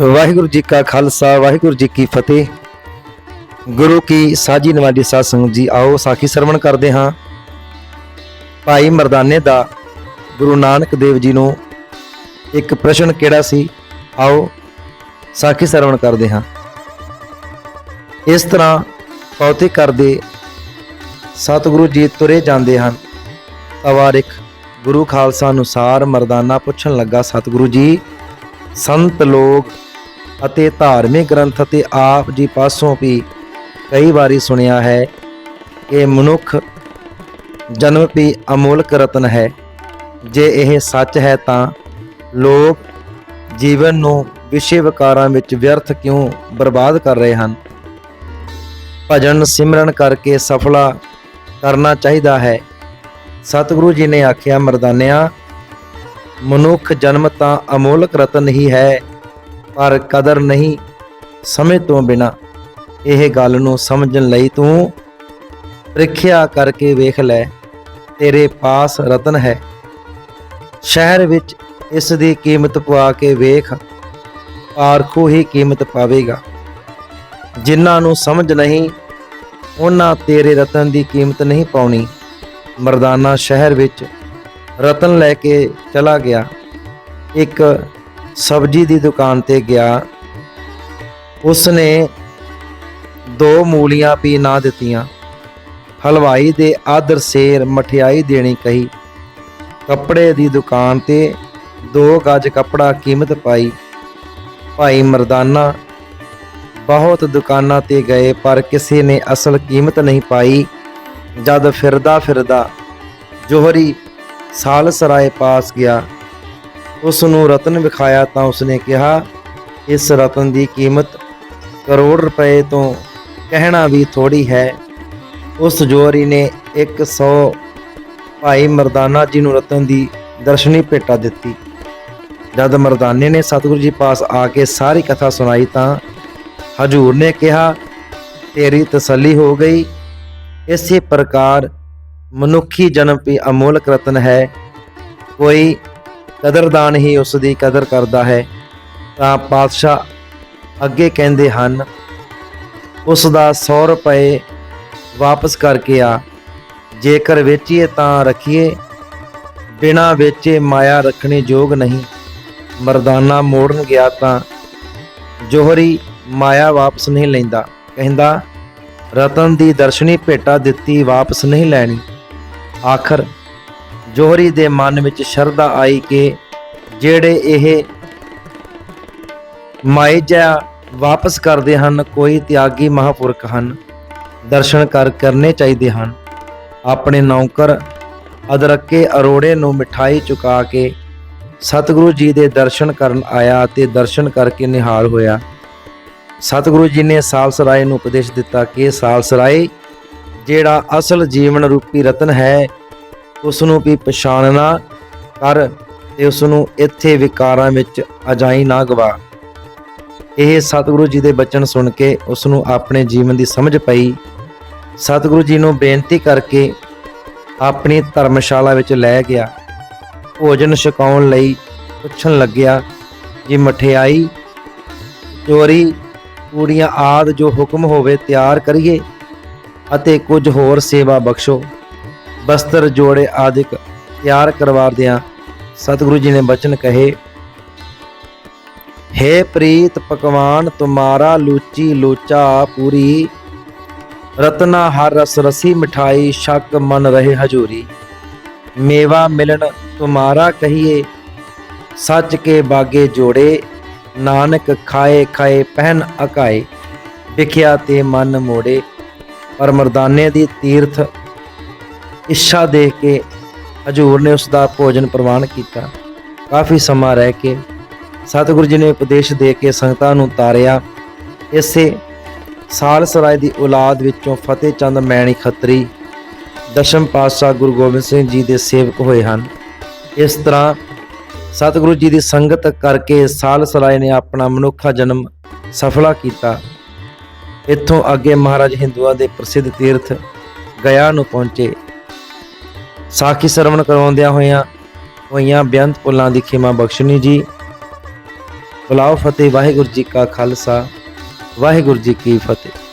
ਵਾਹਿਗੁਰੂ ਜੀ ਕਾ ਖਾਲਸਾ, ਵਾਹਿਗੁਰੂ ਜੀ ਕੀ ਫਤਿਹ। ਗੁਰੂ ਕੀ ਸਾਜੀ ਨਵਾਜੀ ਸਾਧ ਸੰਗਤ ਜੀ, ਆਓ ਸਾਖੀ ਸਰਵਣ ਕਰਦੇ ਹਾਂ। ਭਾਈ ਮਰਦਾਨੇ ਦਾ ਗੁਰੂ ਨਾਨਕ ਦੇਵ ਜੀ ਨੂੰ ਇੱਕ ਪ੍ਰਸ਼ਨ ਕਿਹੜਾ ਸੀ? ਆਓ ਸਾਖੀ ਸਰਵਣ ਕਰਦੇ ਹਾਂ। ਇਸ ਤਰ੍ਹਾਂ ਪੌਤੇ ਕਰਦੇ ਸਤਿਗੁਰੂ ਜੀ ਤੁਰੇ ਜਾਂਦੇ ਹਨ। ਤਵਾਰਿਕ ਗੁਰੂ ਖਾਲਸਾ ਅਨੁਸਾਰ ਮਰਦਾਨਾ ਪੁੱਛਣ ਲੱਗਾ, ਸਤਿਗੁਰੂ ਜੀ, ਸੰਤ ਲੋਕ ਅਤੇ ਧਾਰਮਿਕ ਗ੍ਰੰਥ ਅਤੇ ਆਪ ਜੀ ਪਾਸੋਂ ਵੀ ਕਈ ਵਾਰੀ ਸੁਣਿਆ ਹੈ ਕਿ ਮਨੁੱਖ ਜਨਮ ਵੀ ਅਮੋਲਕ ਰਤਨ ਹੈ। ਜੇ ਇਹ ਸੱਚ ਹੈ ਤਾਂ ਲੋਕ ਜੀਵਨ ਨੂੰ ਵਿਸ਼ੇ ਵਿਕਾਰਾਂ ਵਿੱਚ ਵਿਅਰਥ ਕਿਉਂ ਬਰਬਾਦ ਕਰ ਰਹੇ ਹਨ? ਭਜਨ ਸਿਮਰਨ ਕਰਕੇ ਸਫਲਾ ਕਰਨਾ ਚਾਹੀਦਾ ਹੈ। ਸਤਿਗੁਰੂ ਜੀ ਨੇ ਆਖਿਆ, ਮਰਦਾਨਿਆਂ, ਮਨੁੱਖ ਜਨਮ ਤਾਂ ਅਮੋਲਕ ਰਤਨ ਹੀ ਹੈ ਪਰ ਕਦਰ ਨਹੀਂ ਸਮੇਂ ਤੋਂ ਬਿਨਾ। ਇਹ ਗੱਲ ਨੂੰ ਸਮਝਣ ਲਈ ਤੂੰ ਪ੍ਰੀਖਿਆ ਕਰਕੇ ਵੇਖ ਲੈ, ਤੇਰੇ ਪਾਸ ਰਤਨ ਹੈ। ਸ਼ਹਿਰ ਵਿੱਚ ਇਸ ਦੀ ਕੀਮਤ ਪਵਾ ਕੇ ਵੇਖ ਆਰਖੋ ਹੀ ਕੀਮਤ ਪਾਵੇਗਾ। ਜਿਨ੍ਹਾਂ ਨੂੰ ਸਮਝ ਨਹੀਂ, ਉਹਨਾਂ ਤੇਰੇ ਰਤਨ ਦੀ ਕੀਮਤ ਨਹੀਂ ਪਾਉਣੀ। ਮਰਦਾਨਾ ਸ਼ਹਿਰ ਵਿੱਚ ਰਤਨ ਲੈ ਕੇ ਚਲਾ ਗਿਆ। ਇੱਕ ਸਬਜ਼ੀ ਦੀ ਦੁਕਾਨ ਤੇ ਗਿਆ। ਉਸਨੇ ਦੋ ਮੂਲੀਆਂ ਵੀ ਨਾ ਦਿੱਤੀਆਂ। ਹਲਵਾਈ ਦੇ ਆਦਰ ਸੇਰ ਮਠਿਆਈ ਦੇਣੀ ਕਹੀ। ਕੱਪੜੇ ਦੀ ਦੁਕਾਨ ਤੇ ਦੋ ਗਜ ਕੱਪੜਾ ਕੀਮਤ ਪਾਈ। ਭਾਈ ਮਰਦਾਨਾ, ਬਹੁਤ ਦੁਕਾਨਾਂ ਤੇ ਗਏ ਪਰ ਕਿਸੇ ਨੇ ਅਸਲ ਕੀਮਤ ਨਹੀਂ ਪਾਈ। ਜਦ ਫਿਰਦਾ ਫਿਰਦਾ ਜੋਹਰੀ ਸਾਲਸਰਾਏ ਪਾਸ ਗਿਆ। ਉਸ ਨੂੰ ਰਤਨ ਵਿਖਾਇਆ ਤਾਂ ਉਸਨੇ ਕਿਹਾ, ਇਸ ਰਤਨ ਦੀ ਕੀਮਤ ਕਰੋੜ ਰੁਪਏ ਤੋਂ ਕਹਿਣਾ ਵੀ ਥੋੜੀ ਹੈ। ਉਸ ਜੋਹਰੀ ਨੇ 100 ਭਾਈ ਮਰਦਾਨਾ ਜੀ ਨੂੰ ਰਤਨ ਦੀ ਦਰਸ਼ਨੀ ਭੇਟਾ ਦਿੱਤੀ। ਜਦ ਮਰਦਾਨੇ ਨੇ ਸਤਿਗੁਰੂ ਜੀ ਪਾਸ ਆ ਕੇ ਸਾਰੀ ਕਥਾ ਸੁਣਾਈ ਤਾਂ ਹਜੂਰ ਨੇ ਕਿਹਾ, ਤੇਰੀ ਤਸੱਲੀ ਹੋ ਗਈ। ਇਸੇ ਪ੍ਰਕਾਰ ਮਨੁੱਖੀ ਜਨਮ ਵੀ ਅਮੋਲਕ ਰਤਨ ਹੈ। ਕੋਈ ਕਦਰਦਾਨ ਹੀ ਉਸ ਦੀ ਕਦਰ ਕਰਦਾ ਹੈ। ਤਾਂ ਪਾਤਸ਼ਾਹ ਅੱਗੇ ਕਹਿੰਦੇ ਹਨ ਉਸ ਦਾ 100 ਰੁਪਏ ਵਾਪਸ ਕਰਕੇ ਆ। ਜੇਕਰ ਵੇਚੀਏ ਤਾਂ ਰੱਖੀਏ, ਬਿਨਾ ਵੇਚੇ ਮਾਇਆ ਰੱਖਣੇ ਯੋਗ ਨਹੀਂ। ਮਰਦਾਨਾ ਮੋੜਨ ਗਿਆ ਤਾਂ ਜੋਹਰੀ ਮਾਇਆ ਵਾਪਸ ਨਹੀਂ ਲੈਂਦਾ। ਕਹਿੰਦਾ, ਰਤਨ ਦੀ ਦਰਸ਼ਨੀ ਭੇਟਾ ਦਿੱਤੀ ਵਾਪਸ ਨਹੀਂ ਲੈਣੀ। ਆਖਰ ਜੋਹਰੀ ਦੇ ਮਨ ਵਿੱਚ ਸ਼ਰਧਾ ਆਈ ਕਿ ਜਿਹੜੇ ਇਹ ਮਾਇਜਾ ਵਾਪਸ ਕਰਦੇ ਹਨ, ਕੋਈ ਤਿਆਗੀ ਮਹਾਪੁਰਖ ਹਨ, ਦਰਸ਼ਨ ਕਰ ਕਰਨੇ ਚਾਹੀਦੇ ਹਨ। ਆਪਣੇ ਨੌਕਰ ਅਦਰਕੇ ਅਰੋੜੇ ਨੂੰ ਮਿਠਾਈ ਚੁਕਾ ਕੇ ਸਤਿਗੁਰੂ ਜੀ ਦੇ ਦਰਸ਼ਨ ਕਰਨ ਆਇਆ ਅਤੇ ਦਰਸ਼ਨ ਕਰਕੇ ਨਿਹਾਲ ਹੋਇਆ। ਸਤਿਗੁਰੂ ਜੀ ਨੇ ਸਾਲਸਰਾਏ ਨੂੰ ਉਪਦੇਸ਼ ਦਿੱਤਾ ਕਿ ਸਾਲਸਰਾਏ, ਜਿਹੜਾ ਅਸਲ ਜੀਵਨ ਰੂਪੀ ਰਤਨ ਹੈ ਉਸ ਨੂੰ ਵੀ ਪਛਾਣਨਾ ਕਰ ਤੇ ਉਸ ਨੂੰ ਇੱਥੇ ਵਿਕਾਰਾਂ ਵਿੱਚ ਅਜਾਈ ਨਾ ਗਵਾ। ਇਹ ਸਤਿਗੁਰੂ ਜੀ ਦੇ ਬਚਨ ਸੁਣ ਕੇ ਉਸ ਨੂੰ ਆਪਣੇ ਜੀਵਨ ਦੀ ਸਮਝ ਪਈ। ਸਤਿਗੁਰੂ ਜੀ ਨੂੰ ਬੇਨਤੀ ਕਰਕੇ ਆਪਣੀ ਧਰਮਸ਼ਾਲਾ ਵਿੱਚ ਲੈ ਗਿਆ। ਭੋਜਨ ਛਕਾਉਣ ਲਈ ਪੁੱਛਣ ਲੱਗਿਆ ਜੀ ਮਠਿਆਈ, ਚੋਰੀ, ਪੂੜੀਆਂ ਆਦ ਜੋ ਹੁਕਮ ਹੋਵੇ ਤਿਆਰ ਕਰੀਏ ਅਤੇ ਕੁਝ ਹੋਰ ਸੇਵਾ ਬਖਸ਼ੋ। ਬਸਤਰ ਜੋੜੇ ਆਦਿਕ ਤਿਆਰ ਕਰਵਾਦਿਆਂ ਸਤਿਗੁਰੂ ਜੀ ਨੇ ਬਚਨ ਕਹੇ हे ਪ੍ਰੀਤ ਪਕਵਾਨ, ਤੁਮਾਰਾ ਲੂਚੀ ਲੋਚਾ ਪੂਰੀ, ਰਤਨਾ ਹਰ ਰਸ ਰਸੀ ਮਿਠਾਈ, ਸ਼ੱਕ ਮਨ ਰਹੇ ਹਜੂਰੀ। ਮੇਵਾ ਮਿਲਣ ਤੁਮਾਰਾ ਕਹੀਏ, ਸੱਚ ਕੇ ਬਾਗੇ ਜੋੜੇ, ਨਾਨਕ ਖਾਏ ਖਾਏ ਪਹਿਨ ਅਕਾਏ, ਵਿਖਿਆ ਤੇ ਮਨ ਮੋੜੇ। ਪਰ ਮਰਦਾਨੇ ਦੀ ਤੀਰਥ ਇੱਛਾ ਦੇਖ ਕੇ ਹਜੂਰ ਨੇ ਉਸ ਦਾ ਭੋਜਨ ਪ੍ਰਵਾਨ ਕੀਤਾ। ਕਾਫੀ ਸਮਾਂ ਰਹਿ ਕੇ ਸਤਿਗੁਰੂ ਜੀ ਨੇ ਉਪਦੇਸ਼ ਦੇ ਕੇ ਸੰਗਤਾਂ ਨੂੰ ਤਾਰਿਆ। ਇਸੇ ਸਾਲ ਸਰਾਏ ਦੀ ਔਲਾਦ ਵਿੱਚੋਂ ਫਤਿਹ ਚੰਦ ਮੈਣੀ ਖੱਤਰੀ, ਦਸ਼ਮ ਪਾਤਸ਼ਾਹ ਗੁਰੂ ਗੋਬਿੰਦ ਸਿੰਘ ਜੀ ਦੇ ਸੇਵਕ ਹੋਏ ਹਨ। ਇਸ ਤਰ੍ਹਾਂ ਸਤਿਗੁਰੂ ਜੀ ਦੀ ਸੰਗਤ ਕਰਕੇ ਸਾਲ ਸਰਾਏ ਨੇ ਆਪਣਾ ਮਨੁੱਖਾ ਜਨਮ ਸਫਲਾ ਕੀਤਾ। ਇੱਥੋਂ ਅੱਗੇ ਮਹਾਰਾਜ ਹਿੰਦੂਆਂ ਦੇ ਪ੍ਰਸਿੱਧ ਤੀਰਥ ਗਿਆ ਨੂੰ ਪਹੁੰਚੇ। ਸਾਖੀ ਸਰਵਣ ਕਰਵਾਉਂਦਿਆਂ ਹੋਇਆਂ ਹੋਈਆਂ ਬੇਅੰਤ ਪੁੱਲਾਂ ਦੀ ਖਿਮਾ ਬਖਸ਼ਣੀ ਜੀ। ਬੁਲਾਓ ਫਤਿਹ, ਵਾਹਿਗੁਰੂ ਜੀ ਕਾ ਖਾਲਸਾ, ਵਾਹਿਗੁਰੂ ਜੀ ਕੀ ਫਤਿਹ।